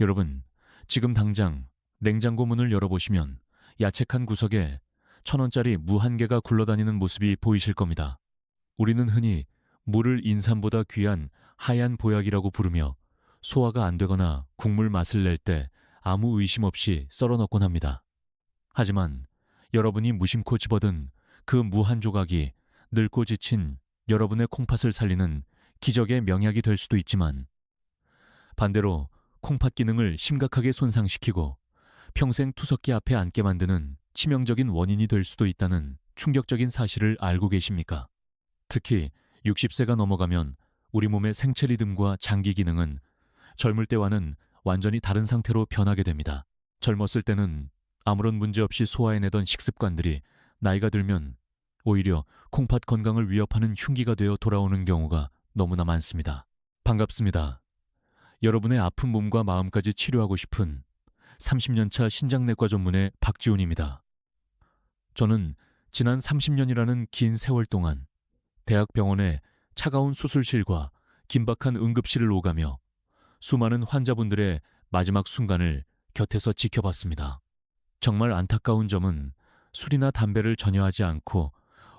여러분, 지금 당장 냉장고 문을 열어보시면 야채칸 구석에 천 원짜리 무 한 개가 굴러다니는 모습이 보이실 겁니다. 우리는 흔히 물을 인삼보다 귀한 하얀 보약이라고 부르며 소화가 안 되거나 국물 맛을 낼 때 아무 의심 없이 썰어 넣곤 합니다. 하지만 여러분이 무심코 집어든 그 무 한 조각이 늙고 지친 여러분의 콩팥을 살리는 기적의 명약이 될 수도 있지만 반대로 콩팥 기능을 심각하게 손상시키고 평생 투석기 앞에 앉게 만드는 치명적인 원인이 될 수도 있다는 충격적인 사실을 알고 계십니까? 특히 60세가 넘어가면 우리 몸의 생체 리듬과 장기 기능은 젊을 때와는 완전히 다른 상태로 변하게 됩니다. 젊었을 때는 아무런 문제 없이 소화해내던 식습관들이 나이가 들면 오히려 콩팥 건강을 위협하는 흉기가 되어 돌아오는 경우가 너무나 많습니다. 반갑습니다. 여러분의 아픈 몸과 마음까지 치료하고 싶은 30년차 신장내과 전문의 박지훈입니다. 저는 지난 30년이라는 긴 세월 동안 대학병원의 차가운 수술실과 긴박한 응급실을 오가며 수많은 환자분들의 마지막 순간을 곁에서 지켜봤습니다. 정말 안타까운 점은 술이나 담배를 전혀 하지 않고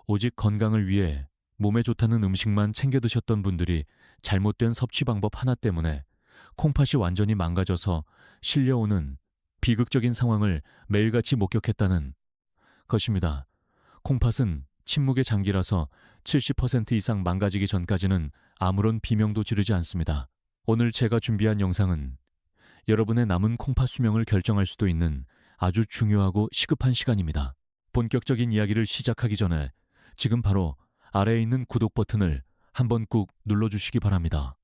오직 건강을 위해 몸에 좋다는 음식만 챙겨 드셨던 분들이 잘못된 섭취 방법 하나 때문에 콩팥이 완전히 망가져서 실려오는 비극적인 상황을 매일같이 목격했다는 것입니다. 콩팥은 침묵의 장기라서 70% 이상 망가지기 전까지는 아무런 비명도 지르지 않습니다. 오늘 제가 준비한 영상은 여러분의 남은 콩팥 수명을 결정할 수도 있는 아주 중요하고 시급한 시간입니다. 본격적인 이야기를 시작하기 전에 지금 바로 아래에 있는 구독 버튼을 한번 꾹 눌러주시기 바랍니다.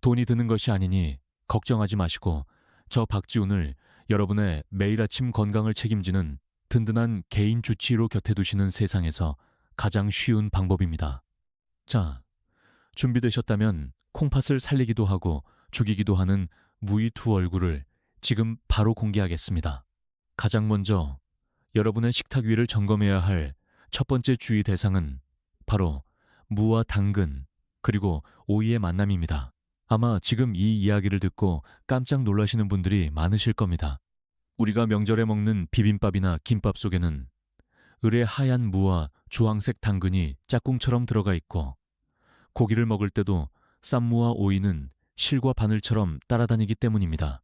돈이 드는 것이 아니니 걱정하지 마시고 저 박지훈을 여러분의 매일 아침 건강을 책임지는 든든한 개인 주치의로 곁에 두시는 세상에서 가장 쉬운 방법입니다. 자, 준비되셨다면 콩팥을 살리기도 하고 죽이기도 하는 무의 두 얼굴을 지금 바로 공개하겠습니다. 가장 먼저 여러분의 식탁 위를 점검해야 할 첫 번째 주의 대상은 바로 무와 당근 그리고 오이의 만남입니다. 아마 지금 이 이야기를 듣고 깜짝 놀라시는 분들이 많으실 겁니다. 우리가 명절에 먹는 비빔밥이나 김밥 속에는 을의 하얀 무와 주황색 당근이 짝꿍처럼 들어가 있고 고기를 먹을 때도 쌈무와 오이는 실과 바늘처럼 따라다니기 때문입니다.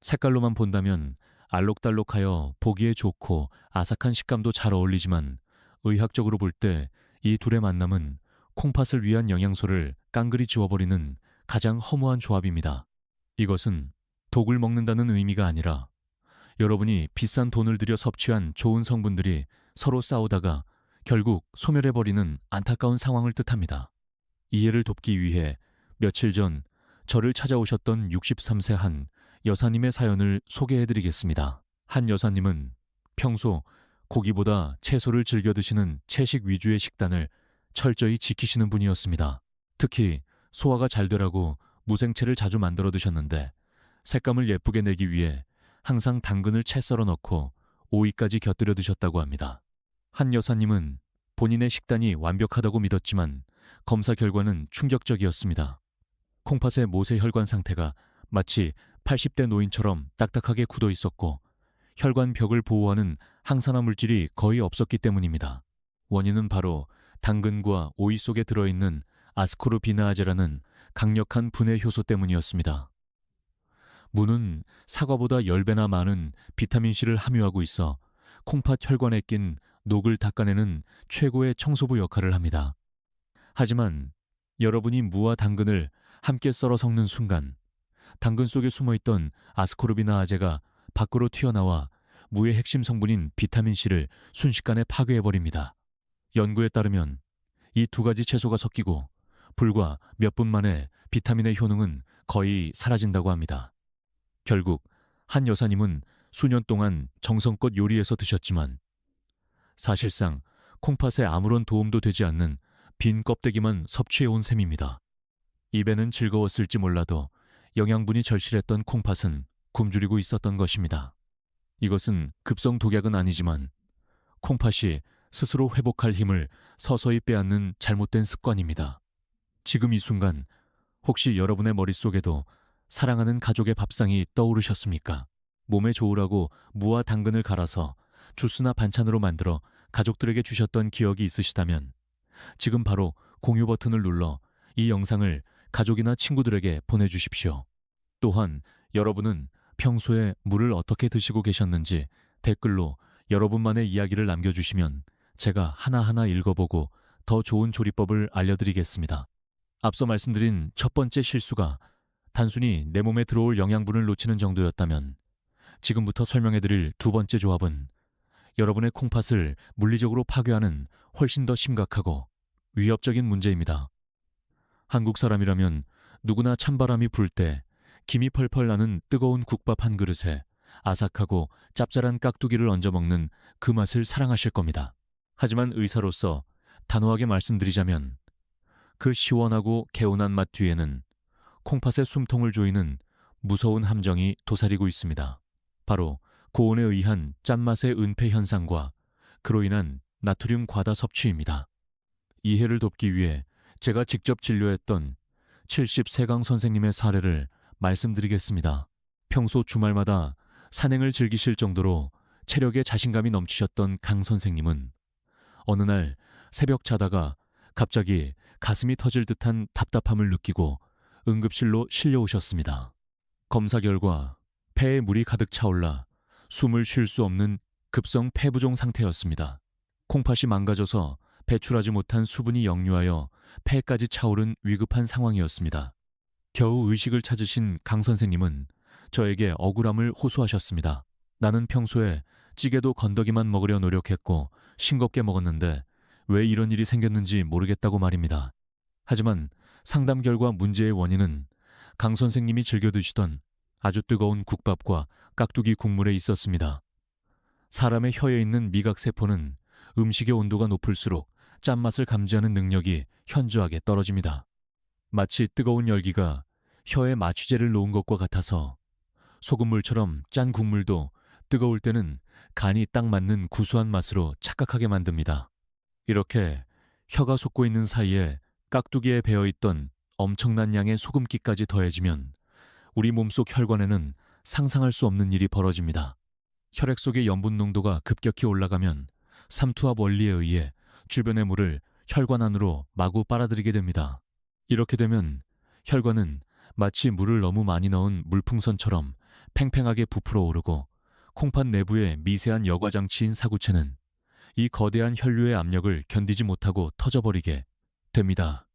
색깔로만 본다면 알록달록하여 보기에 좋고 아삭한 식감도 잘 어울리지만 의학적으로 볼 때 이 둘의 만남은 콩팥을 위한 영양소를 깡그리 지워버리는 가장 허무한 조합입니다. 이것은 독을 먹는다는 의미가 아니라 여러분이 비싼 돈을 들여 섭취한 좋은 성분들이 서로 싸우다가 결국 소멸해버리는 안타까운 상황을 뜻합니다. 이해를 돕기 위해 며칠 전 저를 찾아오셨던 63세 한 여사님의 사연을 소개해드리겠습니다. 한 여사님은 평소 고기보다 채소를 즐겨 드시는 채식 위주의 식단을 철저히 지키시는 분이었습니다. 특히 소화가 잘 되라고 무생채를 자주 만들어 드셨는데 색감을 예쁘게 내기 위해 항상 당근을 채 썰어 넣고 오이까지 곁들여 드셨다고 합니다. 한 여사님은 본인의 식단이 완벽하다고 믿었지만 검사 결과는 충격적이었습니다. 콩팥의 모세혈관 상태가 마치 80대 노인처럼 딱딱하게 굳어 있었고 혈관 벽을 보호하는 항산화 물질이 거의 없었기 때문입니다. 원인은 바로 당근과 오이 속에 들어있는 아스코르비나아제라는 강력한 분해 효소 때문이었습니다. 무는 사과보다 10배나 많은 비타민C를 함유하고 있어 콩팥 혈관에 낀 녹을 닦아내는 최고의 청소부 역할을 합니다. 하지만 여러분이 무와 당근을 함께 썰어 섞는 순간 당근 속에 숨어있던 아스코르비나아제가 밖으로 튀어나와 무의 핵심 성분인 비타민C를 순식간에 파괴해버립니다. 연구에 따르면 이 두 가지 채소가 섞이고 불과 몇 분 만에 비타민의 효능은 거의 사라진다고 합니다. 결국 한 여사님은 수년 동안 정성껏 요리해서 드셨지만 사실상 콩팥에 아무런 도움도 되지 않는 빈 껍데기만 섭취해온 셈입니다. 입에는 즐거웠을지 몰라도 영양분이 절실했던 콩팥은 굶주리고 있었던 것입니다. 이것은 급성 독약은 아니지만 콩팥이 스스로 회복할 힘을 서서히 빼앗는 잘못된 습관입니다. 지금 이 순간 혹시 여러분의 머릿속에도 사랑하는 가족의 밥상이 떠오르셨습니까? 몸에 좋으라고 무와 당근을 갈아서 주스나 반찬으로 만들어 가족들에게 주셨던 기억이 있으시다면 지금 바로 공유 버튼을 눌러 이 영상을 가족이나 친구들에게 보내주십시오. 또한 여러분은 평소에 물을 어떻게 드시고 계셨는지 댓글로 여러분만의 이야기를 남겨주시면 제가 하나하나 읽어보고 더 좋은 조리법을 알려드리겠습니다. 앞서 말씀드린 첫 번째 실수가 단순히 내 몸에 들어올 영양분을 놓치는 정도였다면 지금부터 설명해드릴 두 번째 조합은 여러분의 콩팥을 물리적으로 파괴하는 훨씬 더 심각하고 위협적인 문제입니다. 한국 사람이라면 누구나 찬바람이 불 때 김이 펄펄 나는 뜨거운 국밥 한 그릇에 아삭하고 짭짤한 깍두기를 얹어 먹는 그 맛을 사랑하실 겁니다. 하지만 의사로서 단호하게 말씀드리자면 그 시원하고 개운한 맛 뒤에는 콩팥의 숨통을 조이는 무서운 함정이 도사리고 있습니다. 바로 고온에 의한 짠맛의 은폐 현상과 그로 인한 나트륨 과다 섭취입니다. 이해를 돕기 위해 제가 직접 진료했던 73강 선생님의 사례를 말씀드리겠습니다. 평소 주말마다 산행을 즐기실 정도로 체력에 자신감이 넘치셨던 강 선생님은 어느 날 새벽 자다가 갑자기 가슴이 터질 듯한 답답함을 느끼고 응급실로 실려오셨습니다. 검사 결과 폐에 물이 가득 차올라 숨을 쉴 수 없는 급성 폐부종 상태였습니다. 콩팥이 망가져서 배출하지 못한 수분이 역류하여 폐까지 차오른 위급한 상황이었습니다. 겨우 의식을 찾으신 강 선생님은 저에게 억울함을 호소하셨습니다. 나는 평소에 찌개도 건더기만 먹으려 노력했고 싱겁게 먹었는데 왜 이런 일이 생겼는지 모르겠다고 말입니다. 하지만 상담 결과 문제의 원인은 강 선생님이 즐겨 드시던 아주 뜨거운 국밥과 깍두기 국물에 있었습니다. 사람의 혀에 있는 미각세포는 음식의 온도가 높을수록 짠맛을 감지하는 능력이 현저하게 떨어집니다. 마치 뜨거운 열기가 혀에 마취제를 놓은 것과 같아서 소금물처럼 짠 국물도 뜨거울 때는 간이 딱 맞는 구수한 맛으로 착각하게 만듭니다. 이렇게 혀가 솟고 있는 사이에 깍두기에 배어 있던 엄청난 양의 소금기까지 더해지면 우리 몸속 혈관에는 상상할 수 없는 일이 벌어집니다. 혈액 속의 염분 농도가 급격히 올라가면 삼투압 원리에 의해 주변의 물을 혈관 안으로 마구 빨아들이게 됩니다. 이렇게 되면 혈관은 마치 물을 너무 많이 넣은 물풍선처럼 팽팽하게 부풀어 오르고 콩팥 내부의 미세한 여과 장치인 사구체는 이 거대한 혈류의 압력을 견디지 못하고 터져버리게 됩니다.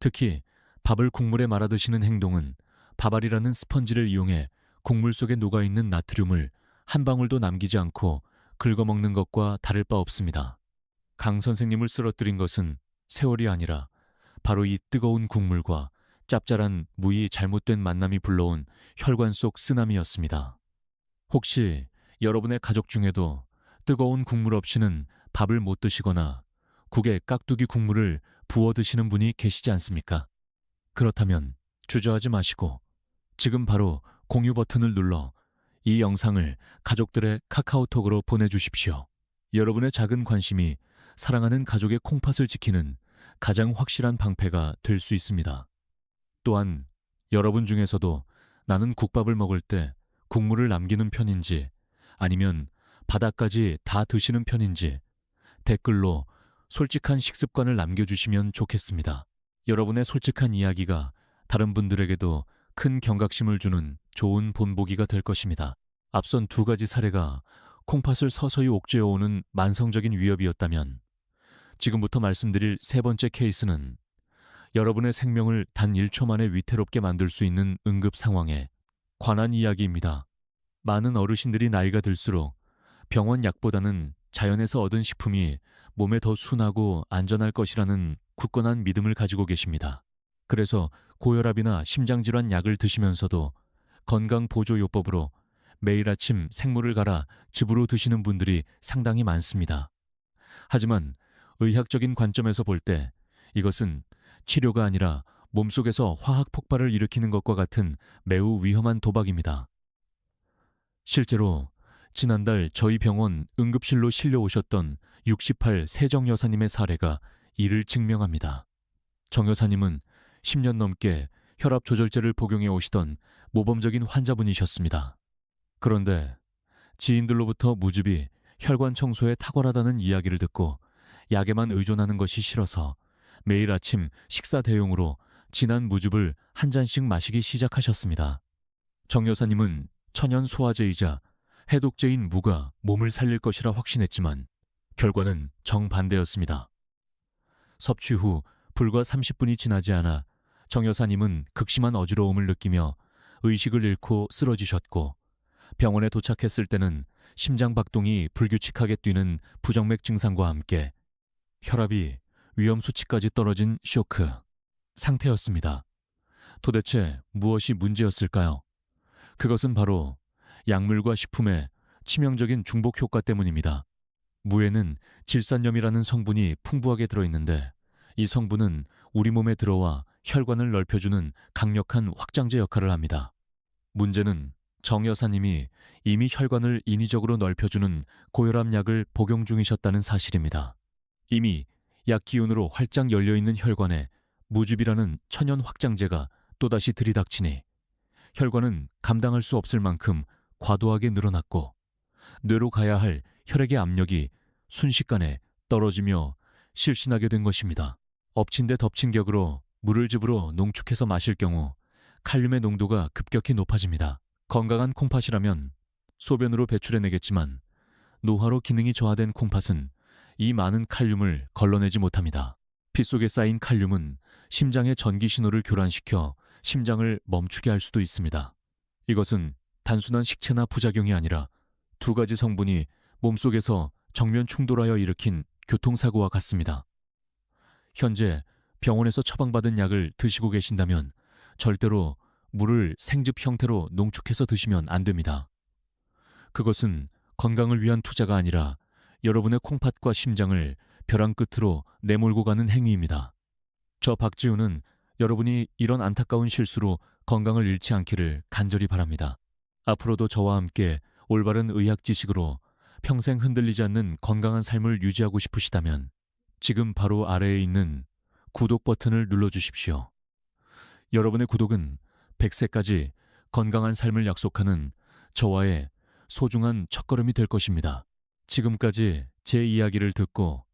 특히 밥을 국물에 말아 드시는 행동은 밥알이라는 스펀지를 이용해 국물 속에 녹아있는 나트륨을 한 방울도 남기지 않고 긁어먹는 것과 다를 바 없습니다. 강 선생님을 쓰러뜨린 것은 세월이 아니라 바로 이 뜨거운 국물과 짭짤한 무의 잘못된 만남이 불러온 혈관 속 쓰나미였습니다. 혹시 여러분의 가족 중에도 뜨거운 국물 없이는 밥을 못 드시거나 국에 깍두기 국물을 부어 드시는 분이 계시지 않습니까? 그렇다면 주저하지 마시고 지금 바로 공유 버튼을 눌러 이 영상을 가족들의 카카오톡으로 보내주십시오. 여러분의 작은 관심이 사랑하는 가족의 콩팥을 지키는 가장 확실한 방패가 될 수 있습니다. 또한 여러분 중에서도 나는 국밥을 먹을 때 국물을 남기는 편인지 아니면 바닥까지 다 드시는 편인지 댓글로 솔직한 식습관을 남겨주시면 좋겠습니다. 여러분의 솔직한 이야기가 다른 분들에게도 큰 경각심을 주는 좋은 본보기가 될 것입니다. 앞선 두 가지 사례가 콩팥을 서서히 옥죄어오는 만성적인 위협이었다면 지금부터 말씀드릴 세 번째 케이스는 여러분의 생명을 단 1초 만에 위태롭게 만들 수 있는 응급 상황에 관한 이야기입니다. 많은 어르신들이 나이가 들수록 병원 약보다는 자연에서 얻은 식품이 몸에 더 순하고 안전할 것이라는 굳건한 믿음을 가지고 계십니다. 그래서 고혈압이나 심장질환 약을 드시면서도 건강보조요법으로 매일 아침 생물을 갈아 즙으로 드시는 분들이 상당히 많습니다. 하지만 의학적인 관점에서 볼 때 이것은 치료가 아니라 몸속에서 화학 폭발을 일으키는 것과 같은 매우 위험한 도박입니다. 실제로 지난달 저희 병원 응급실로 실려 오셨던 68 세정 여사님의 사례가 이를 증명합니다. 정 여사님은 10년 넘게 혈압 조절제를 복용해 오시던 모범적인 환자분이셨습니다. 그런데 지인들로부터 무즙이 혈관 청소에 탁월하다는 이야기를 듣고 약에만 의존하는 것이 싫어서 매일 아침 식사 대용으로 진한 무즙을 한 잔씩 마시기 시작하셨습니다. 정 여사님은 천연 소화제이자 해독제인 무가 몸을 살릴 것이라 확신했지만 결과는 정반대였습니다. 섭취 후 불과 30분이 지나지 않아 정 여사님은 극심한 어지러움을 느끼며 의식을 잃고 쓰러지셨고 병원에 도착했을 때는 심장 박동이 불규칙하게 뛰는 부정맥 증상과 함께 혈압이 위험 수치까지 떨어진 쇼크 상태였습니다. 도대체 무엇이 문제였을까요? 그것은 바로 약물과 식품의 치명적인 중복 효과 때문입니다. 무에는 질산염이라는 성분이 풍부하게 들어있는데 이 성분은 우리 몸에 들어와 혈관을 넓혀주는 강력한 확장제 역할을 합니다. 문제는 정 여사님이 이미 혈관을 인위적으로 넓혀주는 고혈압 약을 복용 중이셨다는 사실입니다. 이미 약 기운으로 활짝 열려있는 혈관에 무즙이라는 천연 확장제가 또다시 들이닥치니 혈관은 감당할 수 없을 만큼 과도하게 늘어났고 뇌로 가야 할 혈액의 압력이 순식간에 떨어지며 실신하게 된 것입니다. 엎친 데 덮친 격으로 물을 즙으로 농축해서 마실 경우 칼륨의 농도가 급격히 높아집니다. 건강한 콩팥이라면 소변으로 배출해내겠지만 노화로 기능이 저하된 콩팥은 이 많은 칼륨을 걸러내지 못합니다. 피 속에 쌓인 칼륨은 심장의 전기 신호를 교란시켜 심장을 멈추게 할 수도 있습니다. 이것은 단순한 식체나 부작용이 아니라 두 가지 성분이 몸속에서 정면 충돌하여 일으킨 교통사고와 같습니다. 현재 병원에서 처방받은 약을 드시고 계신다면 절대로 물을 생즙 형태로 농축해서 드시면 안 됩니다. 그것은 건강을 위한 투자가 아니라 여러분의 콩팥과 심장을 벼랑 끝으로 내몰고 가는 행위입니다. 저 박지우는 여러분이 이런 안타까운 실수로 건강을 잃지 않기를 간절히 바랍니다. 앞으로도 저와 함께 올바른 의학 지식으로 평생 흔들리지 않는 건강한 삶을 유지하고 싶으시다면 지금 바로 아래에 있는 구독 버튼을 눌러주십시오. 여러분의 구독은 100세까지 건강한 삶을 약속하는 저와의 소중한 첫걸음이 될 것입니다. 지금까지 제 이야기를 듣고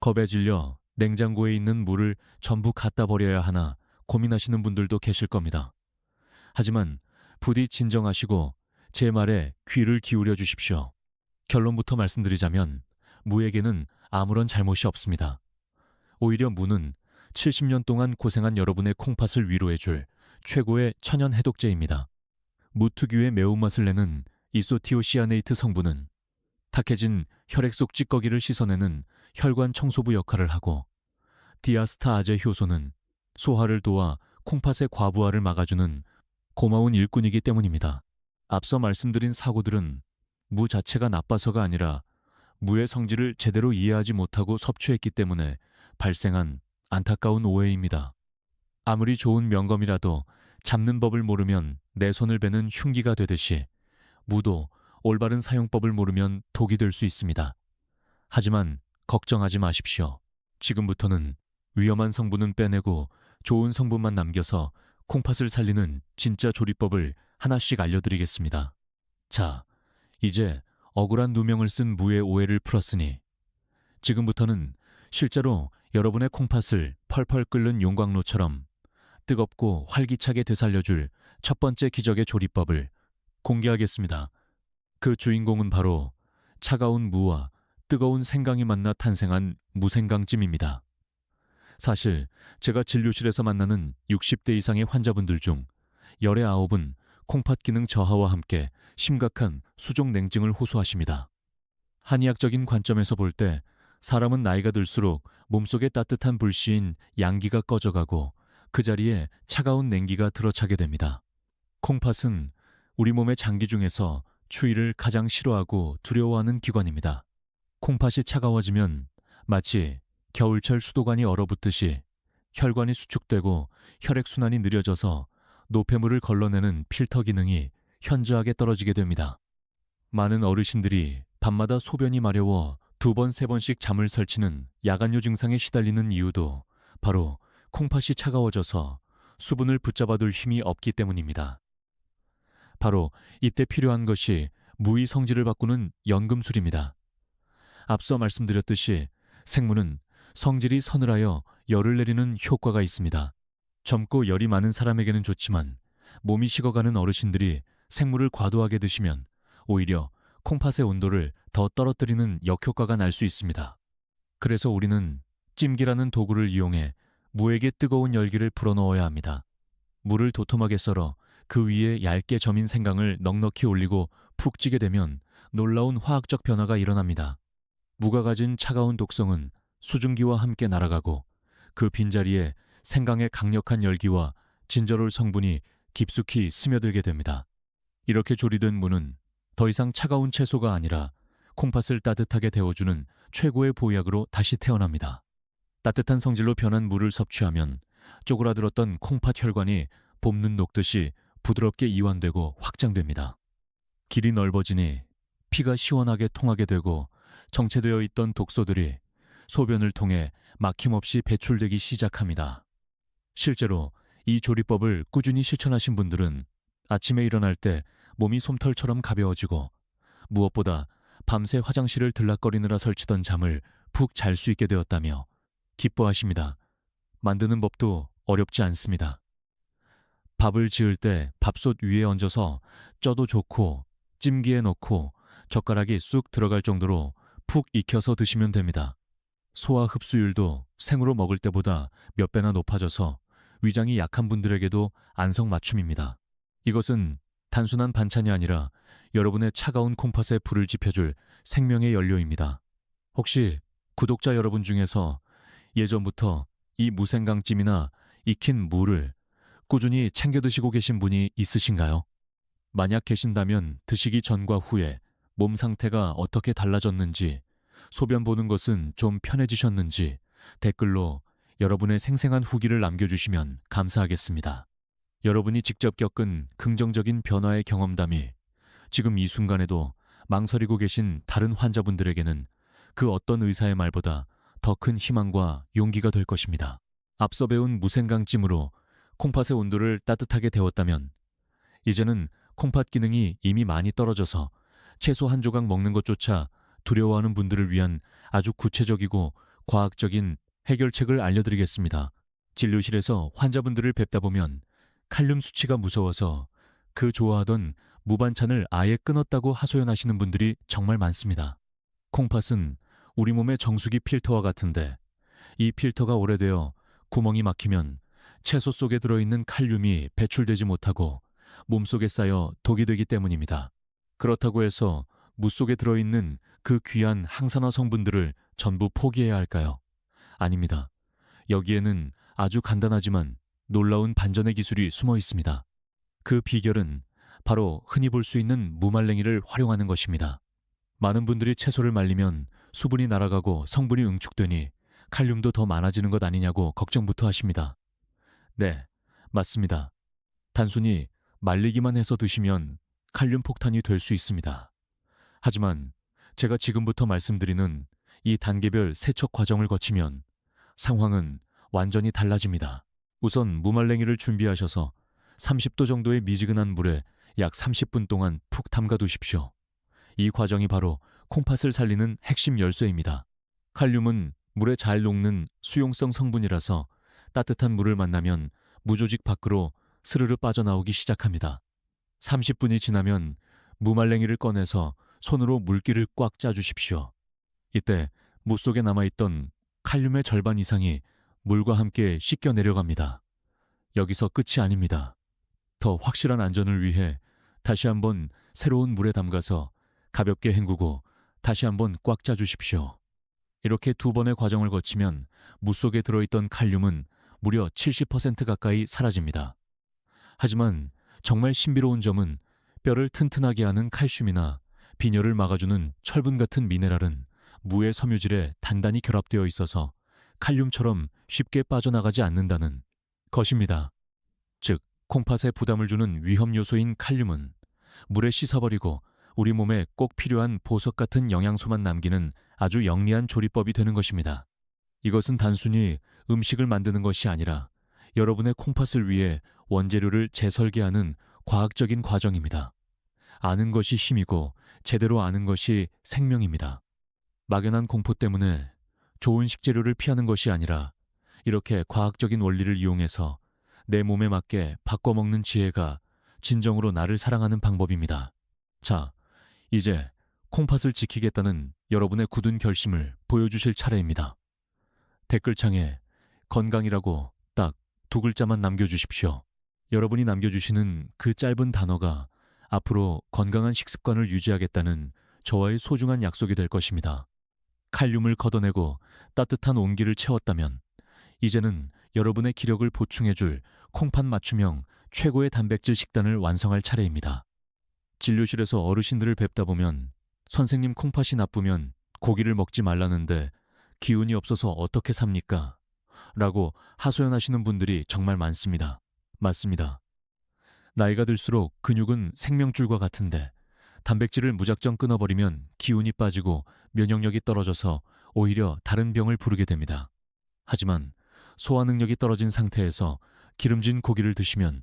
겁에 질려 냉장고에 있는 물을 전부 갖다 버려야 하나 고민하시는 분들도 계실 겁니다. 하지만 부디 진정하시고 제 말에 귀를 기울여 주십시오. 결론부터 말씀드리자면 무에게는 아무런 잘못이 없습니다. 오히려 무는 70년 동안 고생한 여러분의 콩팥을 위로해줄 최고의 천연 해독제입니다. 무 특유의 매운맛을 내는 이소티오시아네이트 성분은 탁해진 혈액 속 찌꺼기를 씻어내는 혈관 청소부 역할을 하고 디아스타 아제 효소는 소화를 도와 콩팥의 과부하를 막아주는 고마운 일꾼이기 때문입니다. 앞서 말씀드린 사고들은 무 자체가 나빠서가 아니라 무의 성질을 제대로 이해하지 못하고 섭취했기 때문에 발생한 안타까운 오해입니다. 아무리 좋은 명검이라도 잡는 법을 모르면 내 손을 베는 흉기가 되듯이 무도 올바른 사용법을 모르면 독이 될 수 있습니다. 하지만 걱정하지 마십시오. 지금부터는 위험한 성분은 빼내고 좋은 성분만 남겨서 콩팥을 살리는 진짜 조리법을 하나씩 알려드리겠습니다. 자, 이제 억울한 누명을 쓴 무의 오해를 풀었으니 지금부터는 실제로 여러분의 콩팥을 펄펄 끓는 용광로처럼 뜨겁고 활기차게 되살려줄 첫 번째 기적의 조리법을 공개하겠습니다. 그 주인공은 바로 차가운 무와 뜨거운 생강이 만나 탄생한 무생강찜입니다. 사실 제가 진료실에서 만나는 60대 이상의 환자분들 중 열의 아홉은 콩팥 기능 저하와 함께 심각한 수족 냉증을 호소하십니다. 한의학적인 관점에서 볼 때 사람은 나이가 들수록 몸속의 따뜻한 불씨인 양기가 꺼져가고 그 자리에 차가운 냉기가 들어차게 됩니다. 콩팥은 우리 몸의 장기 중에서 추위를 가장 싫어하고 두려워하는 기관입니다. 콩팥이 차가워지면 마치 겨울철 수도관이 얼어붙듯이 혈관이 수축되고 혈액순환이 느려져서 노폐물을 걸러내는 필터 기능이 현저하게 떨어지게 됩니다. 많은 어르신들이 밤마다 소변이 마려워 두 번, 세 번씩 잠을 설치는 야간요 증상에 시달리는 이유도 바로 콩팥이 차가워져서 수분을 붙잡아둘 힘이 없기 때문입니다. 바로 이때 필요한 것이 무의 성질을 바꾸는 연금술입니다. 앞서 말씀드렸듯이 생무는 성질이 서늘하여 열을 내리는 효과가 있습니다. 젊고 열이 많은 사람에게는 좋지만 몸이 식어가는 어르신들이 생물을 과도하게 드시면 오히려 콩팥의 온도를 더 떨어뜨리는 역효과가 날 수 있습니다. 그래서 우리는 찜기라는 도구를 이용해 무에게 뜨거운 열기를 불어넣어야 합니다. 물을 도톰하게 썰어 그 위에 얇게 점인 생강을 넉넉히 올리고 푹 찌게 되면 놀라운 화학적 변화가 일어납니다. 무가 가진 차가운 독성은 수증기와 함께 날아가고 그 빈자리에 생강의 강력한 열기와 진저롤 성분이 깊숙이 스며들게 됩니다. 이렇게 조리된 무는 더 이상 차가운 채소가 아니라 콩팥을 따뜻하게 데워주는 최고의 보약으로 다시 태어납니다. 따뜻한 성질로 변한 물을 섭취하면 쪼그라들었던 콩팥 혈관이 봄눈 녹듯이 부드럽게 이완되고 확장됩니다. 길이 넓어지니 피가 시원하게 통하게 되고 정체되어 있던 독소들이 소변을 통해 막힘없이 배출되기 시작합니다. 실제로 이 조리법을 꾸준히 실천하신 분들은 아침에 일어날 때 몸이 솜털처럼 가벼워지고 무엇보다 밤새 화장실을 들락거리느라 설치던 잠을 푹 잘 수 있게 되었다며 기뻐하십니다. 만드는 법도 어렵지 않습니다. 밥을 지을 때 밥솥 위에 얹어서 쪄도 좋고 찜기에 넣고 젓가락이 쑥 들어갈 정도로 푹 익혀서 드시면 됩니다. 소화 흡수율도 생으로 먹을 때보다 몇 배나 높아져서 위장이 약한 분들에게도 안성맞춤입니다. 이것은 단순한 반찬이 아니라 여러분의 차가운 콩팥에 불을 지펴줄 생명의 연료입니다. 혹시 구독자 여러분 중에서 예전부터 이 무생강찜이나 익힌 무를 꾸준히 챙겨 드시고 계신 분이 있으신가요? 만약 계신다면 드시기 전과 후에 몸 상태가 어떻게 달라졌는지, 소변 보는 것은 좀 편해지셨는지 댓글로 여러분의 생생한 후기를 남겨주시면 감사하겠습니다. 여러분이 직접 겪은 긍정적인 변화의 경험담이 지금 이 순간에도 망설이고 계신 다른 환자분들에게는 그 어떤 의사의 말보다 더 큰 희망과 용기가 될 것입니다. 앞서 배운 무생강찜으로 콩팥의 온도를 따뜻하게 데웠다면 이제는 콩팥 기능이 이미 많이 떨어져서 채소 한 조각 먹는 것조차 두려워하는 분들을 위한 아주 구체적이고 과학적인 해결책을 알려드리겠습니다. 진료실에서 환자분들을 뵙다 보면 칼륨 수치가 무서워서 그 좋아하던 무반찬을 아예 끊었다고 하소연하시는 분들이 정말 많습니다. 콩팥은 우리 몸의 정수기 필터와 같은데 이 필터가 오래되어 구멍이 막히면 채소 속에 들어있는 칼륨이 배출되지 못하고 몸속에 쌓여 독이 되기 때문입니다. 그렇다고 해서 무 속에 들어있는 그 귀한 항산화 성분들을 전부 포기해야 할까요? 아닙니다. 여기에는 아주 간단하지만 놀라운 반전의 기술이 숨어 있습니다. 그 비결은 바로 흔히 볼 수 있는 무말랭이를 활용하는 것입니다. 많은 분들이 채소를 말리면 수분이 날아가고 성분이 응축되니 칼륨도 더 많아지는 것 아니냐고 걱정부터 하십니다. 네, 맞습니다. 단순히 말리기만 해서 드시면 칼륨 폭탄이 될 수 있습니다. 하지만 제가 지금부터 말씀드리는 이 단계별 세척 과정을 거치면 상황은 완전히 달라집니다. 우선 무말랭이를 준비하셔서 30도 정도의 미지근한 물에 약 30분 동안 푹 담가 두십시오. 이 과정이 바로 콩팥을 살리는 핵심 열쇠입니다. 칼륨은 물에 잘 녹는 수용성 성분이라서 따뜻한 물을 만나면 무조직 밖으로 스르르 빠져나오기 시작합니다. 30분이 지나면 무말랭이를 꺼내서 손으로 물기를 꽉 짜주십시오. 이때 무 속에 남아있던 칼륨의 절반 이상이 물과 함께 씻겨 내려갑니다. 여기서 끝이 아닙니다. 더 확실한 안전을 위해 다시 한번 새로운 물에 담가서 가볍게 헹구고 다시 한번 꽉 짜주십시오. 이렇게 두 번의 과정을 거치면 무 속에 들어있던 칼륨은 무려 70% 가까이 사라집니다. 하지만 정말 신비로운 점은 뼈를 튼튼하게 하는 칼슘이나 빈혈을 막아주는 철분 같은 미네랄은 무의 섬유질에 단단히 결합되어 있어서 칼륨처럼 쉽게 빠져나가지 않는다는 것입니다. 즉, 콩팥에 부담을 주는 위험 요소인 칼륨은 물에 씻어버리고 우리 몸에 꼭 필요한 보석 같은 영양소만 남기는 아주 영리한 조리법이 되는 것입니다. 이것은 단순히 음식을 만드는 것이 아니라 여러분의 콩팥을 위해 원재료를 재설계하는 과학적인 과정입니다. 아는 것이 힘이고 제대로 아는 것이 생명입니다. 막연한 공포 때문에 좋은 식재료를 피하는 것이 아니라 이렇게 과학적인 원리를 이용해서 내 몸에 맞게 바꿔먹는 지혜가 진정으로 나를 사랑하는 방법입니다. 자, 이제 콩팥을 지키겠다는 여러분의 굳은 결심을 보여주실 차례입니다. 댓글창에 건강이라고 딱 두 글자만 남겨주십시오. 여러분이 남겨주시는 그 짧은 단어가 앞으로 건강한 식습관을 유지하겠다는 저와의 소중한 약속이 될 것입니다. 칼륨을 걷어내고 따뜻한 온기를 채웠다면 이제는 여러분의 기력을 보충해줄 콩팥 맞춤형 최고의 단백질 식단을 완성할 차례입니다. 진료실에서 어르신들을 뵙다 보면 선생님 콩팥이 나쁘면 고기를 먹지 말라는데 기운이 없어서 어떻게 삽니까? 라고 하소연하시는 분들이 정말 많습니다. 맞습니다. 나이가 들수록 근육은 생명줄과 같은데 단백질을 무작정 끊어버리면 기운이 빠지고 면역력이 떨어져서 오히려 다른 병을 부르게 됩니다. 하지만 소화 능력이 떨어진 상태에서 기름진 고기를 드시면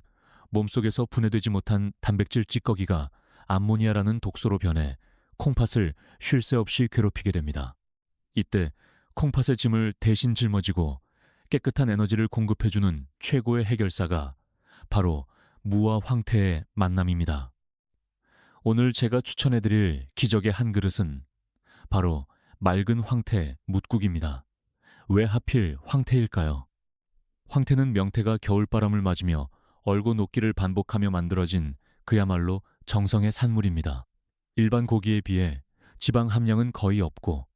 몸속에서 분해되지 못한 단백질 찌꺼기가 암모니아라는 독소로 변해 콩팥을 쉴 새 없이 괴롭히게 됩니다. 이때 콩팥의 짐을 대신 짊어지고 깨끗한 에너지를 공급해주는 최고의 해결사가 바로 무와 황태의 만남입니다. 오늘 제가 추천해드릴 기적의 한 그릇은 바로 맑은 황태 묵국입니다. 왜 하필 황태일까요? 황태는 명태가 겨울바람을 맞으며 얼고 녹기를 반복하며 만들어진 그야말로 정성의 산물입니다. 일반 고기에 비해 지방 함량은 거의 없고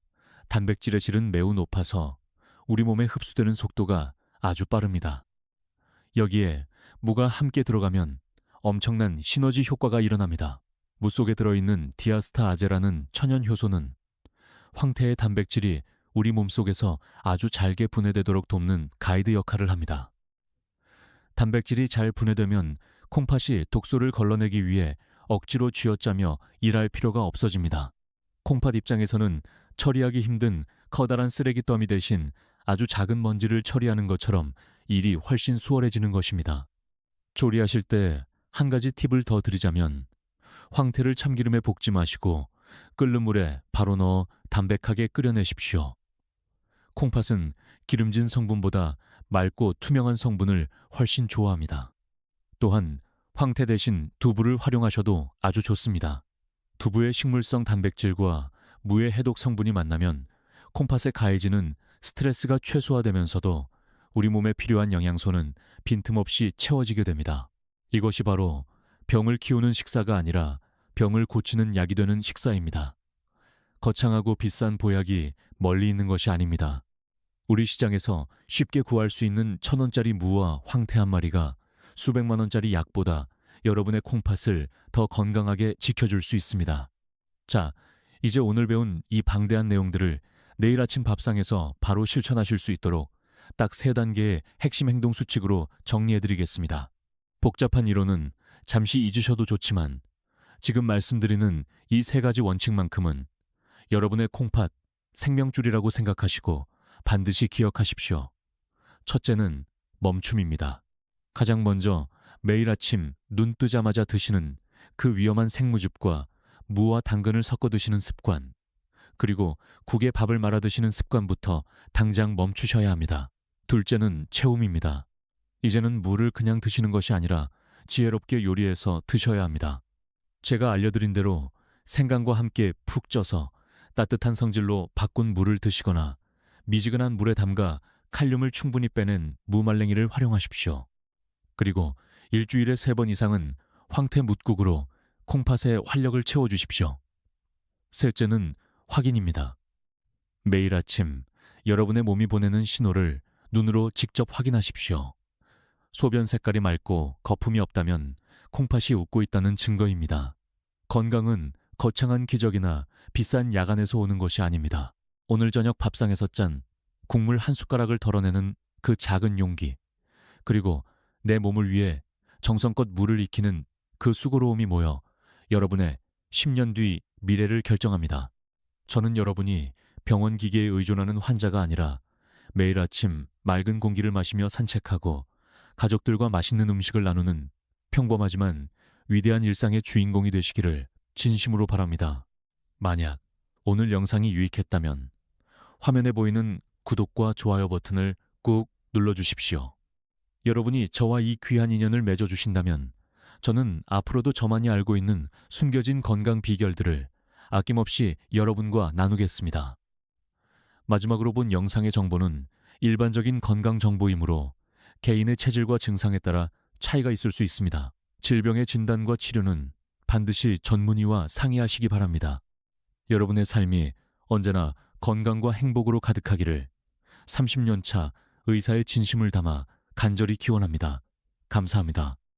단백질의 질은 매우 높아서 우리 몸에 흡수되는 속도가 아주 빠릅니다. 여기에 무가 함께 들어가면 엄청난 시너지 효과가 일어납니다. 무 속에 들어있는 디아스타 아제라는 천연 효소는 황태의 단백질이 우리 몸속에서 아주 잘게 분해되도록 돕는 가이드 역할을 합니다. 단백질이 잘 분해되면 콩팥이 독소를 걸러내기 위해 억지로 쥐어짜며 일할 필요가 없어집니다. 콩팥 입장에서는 처리하기 힘든 커다란 쓰레기 더미 대신 아주 작은 먼지를 처리하는 것처럼 일이 훨씬 수월해지는 것입니다. 조리하실 때 한 가지 팁을 더 드리자면 황태를 참기름에 볶지 마시고 끓는 물에 바로 넣어 담백하게 끓여내십시오. 콩팥은 기름진 성분보다 맑고 투명한 성분을 훨씬 좋아합니다. 또한 황태 대신 두부를 활용하셔도 아주 좋습니다. 두부의 식물성 단백질과 무의 해독 성분이 만나면 콩팥에 가해지는 스트레스가 최소화되면서도 우리 몸에 필요한 영양소는 빈틈없이 채워지게 됩니다. 이것이 바로 병을 키우는 식사가 아니라 병을 고치는 약이 되는 식사입니다. 거창하고 비싼 보약이 멀리 있는 것이 아닙니다. 우리 시장에서 쉽게 구할 수 있는 천 원짜리 무와 황태 한 마리가 수백만 원짜리 약보다 여러분의 콩팥을 더 건강하게 지켜줄 수 있습니다. 자, 이제 오늘 배운 이 방대한 내용들을 내일 아침 밥상에서 바로 실천하실 수 있도록 딱 세 단계의 핵심 행동 수칙으로 정리해드리겠습니다. 복잡한 이론은 잠시 잊으셔도 좋지만 지금 말씀드리는 이 세 가지 원칙만큼은 여러분의 콩팥, 생명줄이라고 생각하시고 반드시 기억하십시오. 첫째는 멈춤입니다. 가장 먼저 매일 아침 눈 뜨자마자 드시는 그 위험한 생무즙과 무와 당근을 섞어 드시는 습관, 그리고 국에 밥을 말아 드시는 습관부터 당장 멈추셔야 합니다. 둘째는 체움입니다. 이제는 물을 그냥 드시는 것이 아니라 지혜롭게 요리해서 드셔야 합니다. 제가 알려드린 대로 생강과 함께 푹 쪄서 따뜻한 성질로 바꾼 물을 드시거나 미지근한 물에 담가 칼륨을 충분히 빼낸 무말랭이를 활용하십시오. 그리고 일주일에 세 번 이상은 황태 묵국으로 콩팥에 활력을 채워주십시오. 셋째는 확인입니다. 매일 아침 여러분의 몸이 보내는 신호를 눈으로 직접 확인하십시오. 소변 색깔이 맑고 거품이 없다면 콩팥이 웃고 있다는 증거입니다. 건강은 거창한 기적이나 비싼 야간에서 오는 것이 아닙니다. 오늘 저녁 밥상에서 짠 국물 한 숟가락을 덜어내는 그 작은 용기, 그리고 내 몸을 위해 정성껏 물을 익히는 그 수고로움이 모여 여러분의 10년 뒤 미래를 결정합니다. 저는 여러분이 병원 기계에 의존하는 환자가 아니라 매일 아침 맑은 공기를 마시며 산책하고 가족들과 맛있는 음식을 나누는 평범하지만 위대한 일상의 주인공이 되시기를 진심으로 바랍니다. 만약 오늘 영상이 유익했다면 화면에 보이는 구독과 좋아요 버튼을 꾹 눌러주십시오. 여러분이 저와 이 귀한 인연을 맺어주신다면 저는 앞으로도 저만이 알고 있는 숨겨진 건강 비결들을 아낌없이 여러분과 나누겠습니다. 마지막으로 본 영상의 정보는 일반적인 건강 정보이므로 개인의 체질과 증상에 따라 차이가 있을 수 있습니다. 질병의 진단과 치료는 반드시 전문의와 상의하시기 바랍니다. 여러분의 삶이 언제나 건강과 행복으로 가득하기를 30년 차 의사의 진심을 담아 간절히 기원합니다. 감사합니다.